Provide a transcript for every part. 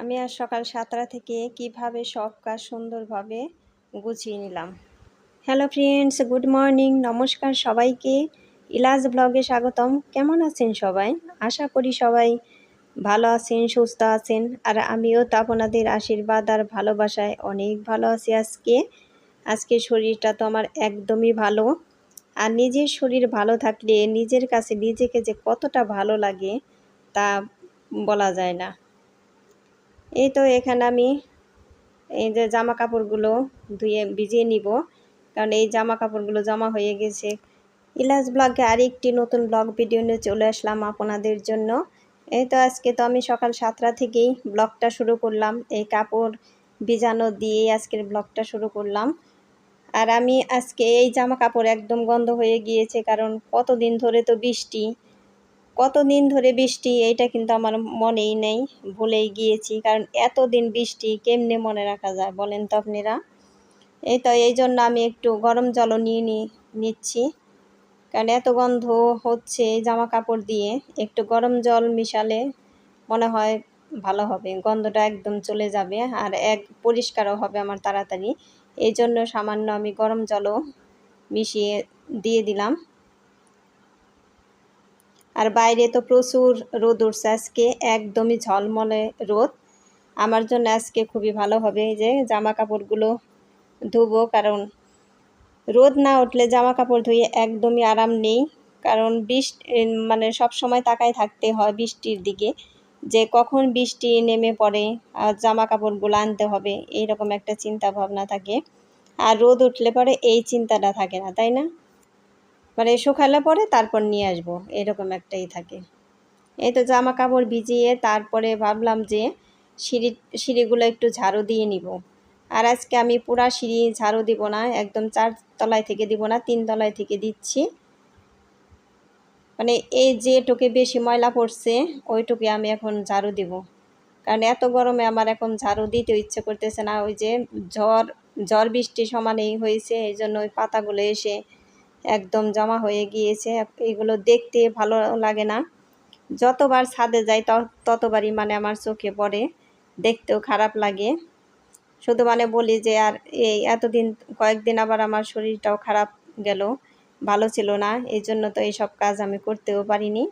আমি আজ সকাল সাতটা থেকে কীভাবে সব কাজ সুন্দরভাবে গুছিয়ে নিলাম। হ্যালো ফ্রেন্ডস গুড মর্নিং নমস্কার সবাইকে। ইলাজ ব্লগে স্বাগতম। কেমন আছেন সবাই? আশা করি সবাই ভালো আছেন, সুস্থ আছেন। আর আমিও তো আপনাদের আশীর্বাদ আর ভালোবাসায় অনেক ভালো আছি আজকে। আজকে শরীরটা তো আমার একদমই ভালো। আর নিজের শরীর ভালো থাকলে নিজের কাছে নিজেকে যে কতটা ভালো লাগে তা বলা যায় না। এই তো এখানে আমি এই যে জামা কাপড়গুলো ধুয়ে ভিজিয়ে নিব, কারণ এই জামা কাপড়গুলো জমা হয়ে গেছে। ইলাজ ব্লগে আরেকটি নতুন ব্লগ ভিডিও নিয়ে চলে আসলাম আপনাদের জন্য। এই তো আজকে তো আমি সকাল সাতটা থেকেই ব্লগটা শুরু করলাম। এই কাপড় ভিজানো দিয়ে আজকের ব্লগটা শুরু করলাম। আর আমি আজকে এই জামা কাপড় একদম গন্ধ হয়ে গিয়েছে, কারণ কতদিন ধরে তো বৃষ্টি। কতদিন ধরে বৃষ্টি এইটা কিন্তু আমার মনেই নেই, ভুলেই গিয়েছি। কারণ এতদিন বৃষ্টি কেমনে মনে রাখা যায় বলেন তো আপনারা? এই তো, এই জন্য আমি একটু গরম জলও নিয়ে নিচ্ছি। কারণ এত গন্ধ হচ্ছে জামা কাপড় দিয়ে, একটু গরম জল মিশালে মনে হয় ভালো হবে, গন্ধটা একদম চলে যাবে আর এক পরিষ্কারও হবে আমার তাড়াতাড়ি। এই জন্য সামান্য আমি গরম জলও মিশিয়ে দিয়ে দিলাম। আর বাইরে তো প্রচুর রোদ উঠছে। আজকে একদমই ঝলমলে রোদ। আমার জন্য আজকে খুবই ভালো হবে। যে জামা কাপড়গুলো ধুবো, কারণ রোদ না উঠলে জামা কাপড় ধুয়ে একদমই আরাম নেই। কারণ বৃষ্টি মানে সব সময় তাকায় থাকতে হয় বৃষ্টির দিকে। যে কখন বৃষ্টি নেমে পড়ে আর জামা কাপড়গুলো আনতে হবে, এইরকম একটা চিন্তা ভাবনা থাকে। আর রোদ উঠলে পরে এই চিন্তাটা থাকে না, তাই না? মানে শুকালে পরে তারপর নিয়ে আসব, এরকম একটাই থাকে। এই তো জামা কাপড় ভিজিয়ে তারপরে ভাবলাম যে সিঁড়ি, সিঁড়িগুলো একটু ঝাড়ু দিয়ে নিব। আর আজকে আমি পুরা সিঁড়ি ঝাড়ু দিব না, একদম চার তলায় থেকে দিব না, তিন তলায় থেকে দিচ্ছি। মানে এই যেটুকে বেশি ময়লা পড়ছে, ওইটুকে আমি এখন ঝাড়ু দিব। কারণ এত গরমে আমার এখন ঝাড়ু দিতে ইচ্ছে করতেছে না, ওই যে ঝড় ঝড় বৃষ্টি সমানেই হয়েছে, এই জন্য ওই পাতাগুলো এসে একদম জমা হয়ে গিয়েছে। এগুলো দেখতে ভালো লাগে না। যতবার ছাদে যাই ততবারই মানে আমার চোখে পড়ে। দেখতেও খারাপ লাগে। শুধু মানে বলি যে আর এই এতদিন, কয়েকদিন আবার আমার শরীরটাও খারাপ গেল, ভালো ছিল না। এই জন্য তো এইসব কাজ আমি করতেও পারিনি।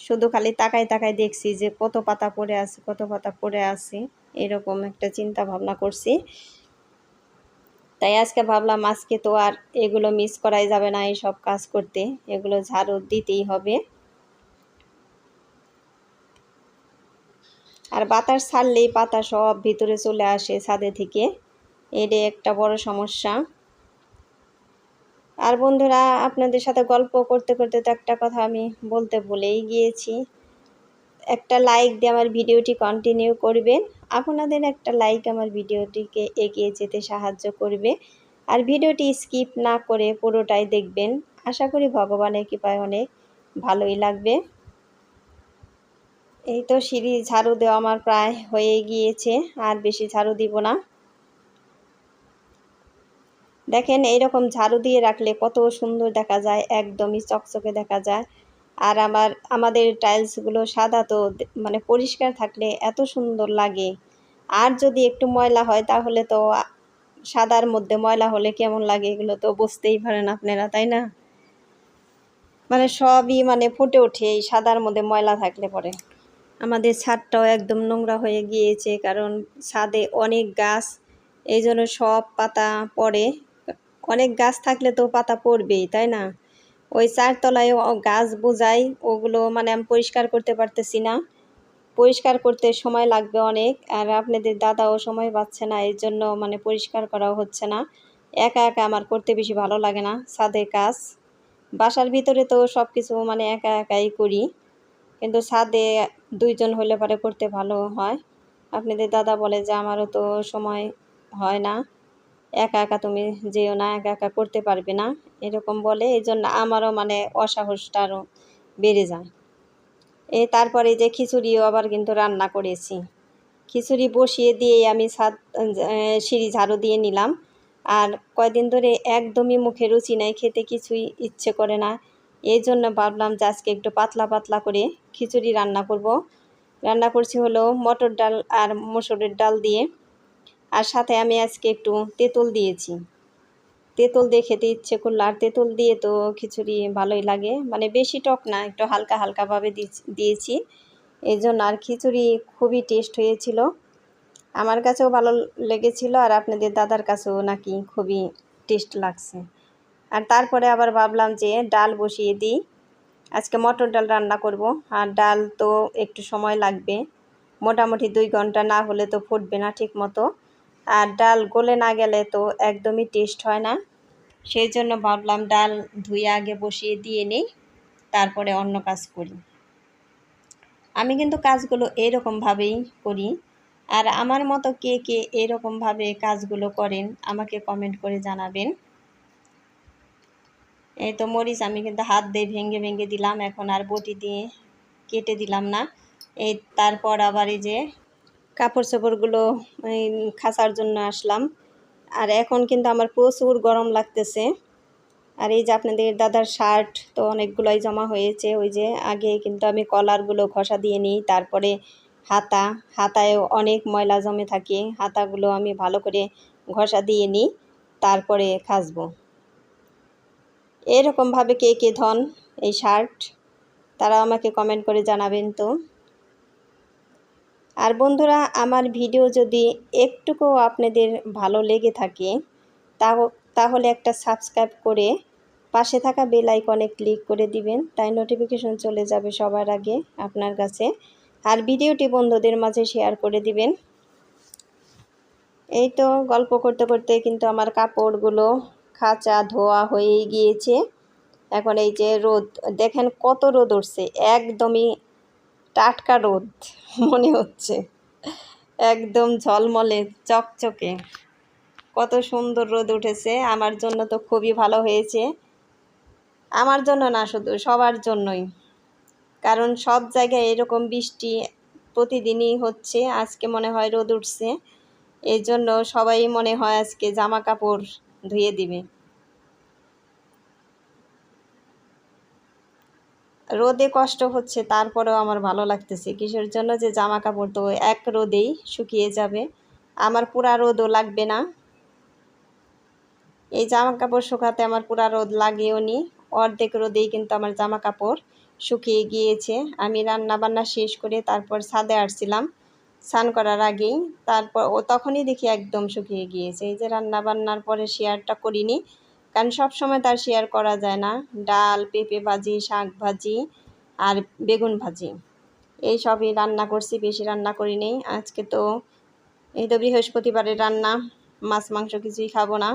শুধু খালি তাকায় তাকায় দেখছি যে কত পাতা পড়ে আছে, কত পাতা পড়ে আছে, এরকম একটা চিন্তা ভাবনা করছি। তাই আজকে ভাবলাম আজকে তো আর এগুলো মিস করাই যাবে না এই সব কাজ করতে। এগুলো ঝাড়ু দিতেই হবে। আর বাতাস ছাড়লেই পাতা সব ভিতরে চলে আসে ছাদে থেকে। এটা একটা বড় সমস্যা। আর বন্ধুরা, আপনাদের সাথে গল্প করতে করতে তো একটা কথা আমি বলতে ভুলেই গিয়েছি। একটা লাইক দিয়ে আমার ভিডিওটি কন্টিনিউ করবেন। আপনাদের একটা লাইক আমার ভিডিওটিকে এগিয়ে যেতে সাহায্য করবে। আর ভিডিওটি স্কিপ না করে পুরোটাই দেখবেন। আশা করি ভগবানের কৃপায় অনেক ভালোই লাগবে। এই তো সিঁড়ি ঝাড়ু দেওয়া আমার প্রায় হয়ে গিয়েছে, আর বেশি ঝাড়ু দিব না। দেখেন, এইরকম ঝাড়ু দিয়ে রাখলে কত সুন্দর দেখা যায়, একদমই চকচকে দেখা যায়। আর আমার, আমাদের টাইলসগুলো সাদা তো মানে পরিষ্কার থাকলে এত সুন্দর লাগে। আর যদি একটু ময়লা হয় তাহলে তো সাদার মধ্যে ময়লা হলে কেমন লাগে এগুলো তো বুঝতেই পারেন আপনারা, তাই না? মানে সবই মানে ফুটে ওঠে এই সাদার মধ্যে ময়লা থাকলে পরে। আমাদের ছাদটাও একদম নোংরা হয়ে গিয়েছে কারণ ছাদে অনেক গাছ এই জন্য সব পাতা পড়ে। অনেক গাছ থাকলে তো পাতা পড়বেই, তাই না? ওই চারতলায় গাছ বোঝাই, ওগুলো মানে আমি পরিষ্কার করতে পারতেছি না। পরিষ্কার করতে সময় লাগবে অনেক, আর আপনাদের দাদাও সময় পাচ্ছে না, এর জন্য মানে পরিষ্কার করাও হচ্ছে না। একা একা আমার করতে বেশি ভালো লাগে না, ছাদের কাজ। বাসার ভিতরে তো সব কিছু মানে একা একাই করি, কিন্তু ছাদে দুইজন হলে পরে করতে ভালো হয়। আপনাদের দাদা বলে যে আমারও তো সময় হয় না। একা একা তুমি যেও না, একা একা করতে পারবে না। এরকম বলে এই জন্য আমারও মানে অসাহসটা আরও বেড়ে যায়। এ তারপরে যে খিচুড়িও আবার কিন্তু রান্না করেছি। খিচুড়ি বসিয়ে দিয়ে আমি ছাদ সিঁড়ি ঝাড়ু দিয়ে নিলাম। আর কয়দিন ধরে একদমই মুখে রুচি নাই, খেতে কিছুই ইচ্ছে করে না। এই জন্য ভাবলাম যে আজকে একটু পাতলা পাতলা করে খিচুড়ি রান্না করব। রান্না করছি হলো মটর ডাল আর মসুরের ডাল দিয়ে। আর সাথে আমি আজকে একটু তেঁতুল দিয়েছি। তেঁতুল দিয়ে খেতে ইচ্ছে করল, আর তেঁতুল দিয়ে তো খিচুড়ি ভালোই লাগে। মানে বেশি টক না, একটু হালকা হালকাভাবে দিয়েছি। এই জন্য আর খিচুড়ি খুবই টেস্ট হয়েছিল। আমার কাছেও ভালো লেগেছিল, আর আপনাদের দাদার কাছেও নাকি খুবই টেস্ট লাগছে। আর তারপরে আবার ভাবলাম যে ডাল বসিয়ে দিই। আজকে মটর ডাল রান্না করব, আর ডাল তো একটু সময় লাগবে। মোটামুটি দুই ঘণ্টা না হলে তো ফুটবে না ঠিক মতো আর ডাল গলে না গেলে তো একদমই টেস্ট হয় না। সেই জন্য ভাবলাম ডাল ধুয়ে আগে বসিয়ে দিয়ে নিই, তারপরে অন্য কাজ করি। আমি কিন্তু কাজগুলো এরকমভাবেই করি। আর আমার মতো কে কে এরকমভাবে কাজগুলো করেন, আমাকে কমেন্ট করে জানাবেন। এই তো মরিচ আমি কিন্তু হাত দিয়ে ভেঙে ভেঙে দিলাম, এখন আর বটি দিয়ে কেটে দিলাম না। এই তারপর আবার এই যে কাপড় চোপড়গুলো খাসার জন্য আসলাম। আর এখন কিন্তু আমার প্রচুর গরম লাগতেছে। আর এই যে আপনাদের দাদার শার্ট তো অনেকগুলোই জমা হয়েছে। ওই যে আগে কিন্তু আমি কলারগুলো ঘষা দিয়ে নিই, তারপরে হাতা। হাতায়ও অনেক ময়লা জমে থাকে। হাতাগুলো আমি ভালো করে ঘষা দিয়ে নিই, তারপরে খাসবো এরকমভাবে কে কে ধন এই শার্ট তারা আমাকে কমেন্ট করে জানাবেন তো। আর বন্ধুরা, আমার ভিডিও যদি একটুকু আপনাদের ভালো লেগে থাকে তাহলে একটা সাবস্ক্রাইব করে পাশে থাকা বেল আইকনে ক্লিক করে দিবেন, তাই নোটিফিকেশন চলে যাবে সবার আগে আপনার কাছে। আর ভিডিওটি বন্ধুদের মাঝে শেয়ার করে দিবেন। এই তো গল্প করতে করতে কিন্তু আমার কাপড়গুলো খাঁচা ধোয়া হয়ে গিয়েছে। এখন এই যে রোদ, দেখেন কত রোদ উঠছে, একদমই টাটকা রোদ, মনে হচ্ছে। একদম ঝলমলে, চকচকে। কত সুন্দর রোদ উঠেছে, আমার জন্য তো খুবই ভালো হয়েছে। আমার জন্য না, শুধু সবার জন্যই। কারণ সব জায়গায় এরকম বৃষ্টি প্রতিদিনই হচ্ছে, আজকে মনে হয় রোদ উঠছে। এই জন্য সবাই মনে হয় আজকে জামা কাপড় ধুয়ে দিবে। রোদে কষ্ট হচ্ছে, তারপরেও আমার ভালো লাগতেছে। কিসের জন্য যে জামা কাপড় তো এক রোদেই শুকিয়ে যাবে। আমার পুরা রোদও লাগবে না। এই জামা কাপড় শুকাতে আমার পুরা রোদ লাগেও নি। অর্ধেক রোদেই কিন্তু আমার জামা কাপড় শুকিয়ে গিয়েছে। আমি রান্না বান্না শেষ করে তারপর ছাদে আসছিলাম স্নান করার আগেই। তারপর ও তখনই দেখি একদম শুকিয়ে গিয়েছে। এই যে রান্না বান্নার পরে শেয়ারটা করিনি। কারণ সব সময় তার শেয়ার করা যায় না। ডাল, পেঁপে ভাজি, শাক ভাজি আর বেগুন ভাজি। এই সবই রান্না করছি, বেশি রান্না করি নেই। আজকে তো এই তো বৃহস্পতিবারের রান্না, মাছ, মাংস কিছুই খাব না।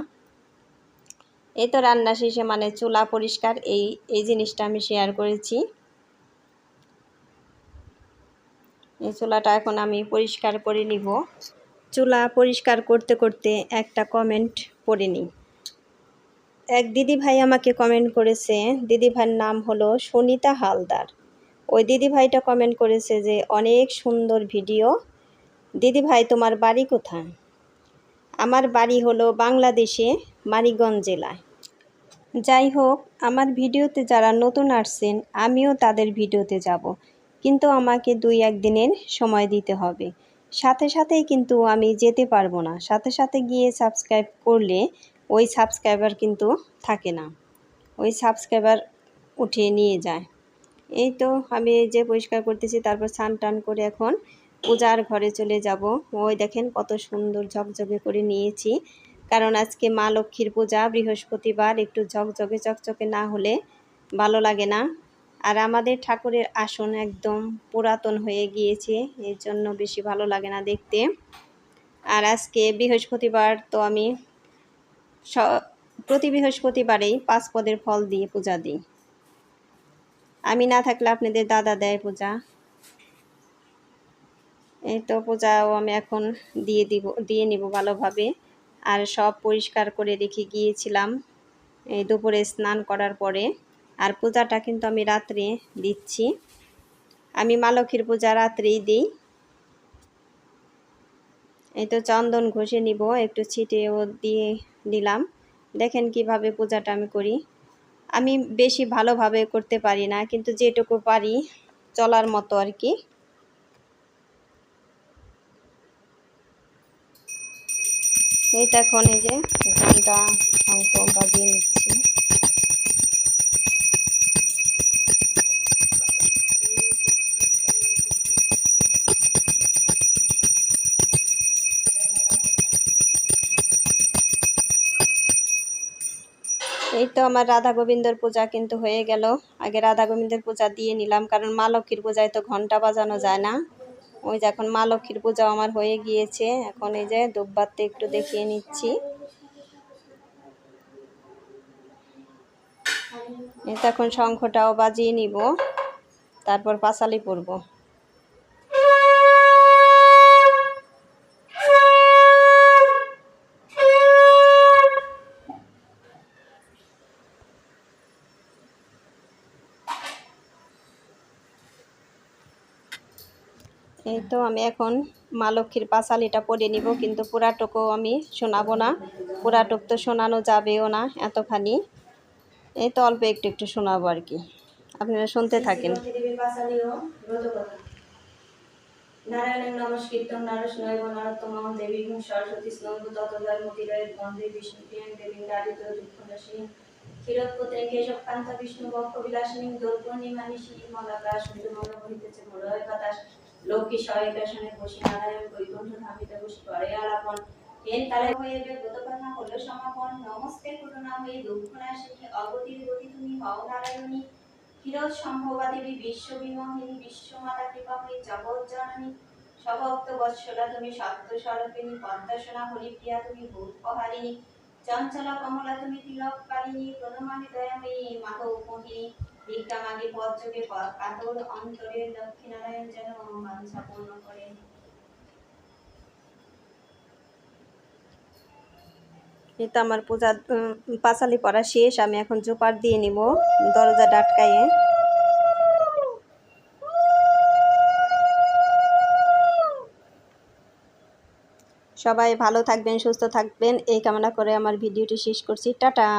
এই তো রান্না শেষে মানে চুলা পরিষ্কার, এই এই জিনিসটা আমি শেয়ার করেছি। এই চুলাটা এখন আমি পরিষ্কার করে নিব। চুলা পরিষ্কার করতে করতে একটা কমেন্ট পড়ে নিই। এক দিদি ভাই আমাকে কমেন্ট করেছে দিদি ভাইয়ের নাম হলো সুনিতা হালদার। ওই দিদি ভাইটা কমেন্ট করেছে যে, অনেক সুন্দর ভিডিও দিদি ভাই তোমার বাড়ি কোথায়? আমার বাড়ি হলো বাংলাদেশে মানিকগঞ্জ জেলায়। যাই হোক, আমার ভিডিওতে যারা নতুন আসছেন, আমিও তাদের ভিডিওতে যাব। কিন্তু আমাকে দুই একদিনের সময় দিতে হবে। সাথে সাথেই কিন্তু আমি যেতে পারব না। সাথে সাথে গিয়ে সাবস্ক্রাইব করলে ওই সাবস্ক্রাইবার কিন্তু থাকে না। ওই সাবস্ক্রাইবার উঠিয়ে নিয়ে যায়। এই তো আমি যে পরিষ্কার করতেছি, তারপর স্নান টান করে এখন পূজার ঘরে চলে যাব। ওই দেখেন কত সুন্দর ঝকঝকে করে নিয়েছি। কারণ আজকে মা লক্ষ্মীর পূজা, বৃহস্পতিবার, একটু ঝকঝকে চকচকে না হলে ভালো লাগে না। আর আমাদের ঠাকুরের আসন একদম পুরাতন হয়ে গিয়েছে, এর জন্য বেশি ভালো লাগে না দেখতে। আর আজকে বৃহস্পতিবার তো আমি প্রতি বৃহস্পতিবারেই পাঁচ পদের ফল দিয়ে পূজা দিই। আমি না থাকলে আপনাদের দাদা দেয় পূজা। এই তো পূজাও আমি এখন দিয়ে দিব, দিয়ে নিব ভালোভাবে। আর সব পরিষ্কার করে রেখে গিয়েছিলাম এই দুপুরে স্নান করার পরে। আর পূজাটা কিন্তু আমি রাত্রে দিচ্ছি। আমি মা লক্ষ্মীর পূজা রাত্রেই দিই। এই তো চন্দন ঘষে নিব, একটু ছিটেও দিয়ে নিলাম। দেখেন কীভাবে পূজাটা আমি করি। আমি বেশি ভালোভাবে করতে পারি না, কিন্তু যেটুকু পারি চলার মতো আর কি। এই তখন এই যে ঘণ্টা অঙ্ক বাজিয়ে নিচ্ছি। তো আমার রাধা গোবিন্দর পূজা কিন্তু হয়ে গেল। আগে রাধা গোবিন্দের পূজা দিয়ে নিলাম, কারণ মা লক্ষ্মীর পূজায় তো ঘণ্টা বাজানো যায় না। ওই যে এখন মা লক্ষ্মীর পূজা আমার হয়ে গিয়েছে। এখন এই যে দুব্বাতে একটু দেখিয়ে নিচ্ছি। এই তো এখন শঙ্খটাও বাজিয়ে নিব, তারপর পাঁচালি পরবো। এই তো আমি এখন মা লক্ষ্মীর পাঁচালিটা পরে নিব কিন্তু পুরাটুকু আমি শোনাবো না। পুরাটুক তো শোনানো যাবেও না এতখানি। এই তো অল্প একটু একটু শোনাবো আর কি। আপনারা শুনতে থাকেন। নারায়ণ নমস্কৃতম নারস্নৈব নরোত্তম দেবী সরস্বতী স্নৈব ততদার মতিরায় বন্দে বিষ্ণুপ্রিয়ং দেবী দারিদ্র দুঃখনাশিনী ক্ষীরোৎপত্রে কেশবকান্ত বিষ্ণু বক্ষ বিলাসিনী দোলপূর্ণিমানিশী মলাকা সুন্দরমল বহিতেছে মলয় বাতাস লক্ষ্মী সহায়িকাসনে বসি নারায়ণ বৈকুণ্ঠ ধামিতে বসি করে আলাপন। হেন তালে হয়ে যে হলো সমাপন? নমস্তে করুণা হয়ে দুঃখ নাশিনী অগতির গতি তুমি হও নারায়ণী। ক্ষীরোদ সম্ভবা দেবী বিশ্ববিমোহিনী, বিশ্বমাতা কৃপা হয়ে জগৎ জননী। সভক্ত বৎসলা তুমি সত্য স্বরূপিণী পদ্মাসনা হরিপ্রিয়া তুমি ভূতপহারিণী চঞ্চলা কমলা তুমি তিলক কালিনী প্রণমামি দয়াময়ী মাধব মোহিনী। করে। এই তো আমার পূজা পাঁচালি পড়া শেষ, আমি এখন জোপার দিয়ে নিব দরজা ডাটকায়ে। সবাই ভালো থাকবেন, সুস্থ থাকবেন, এই কামনা করে আমার ভিডিওটি শেষ করছি। টাটা!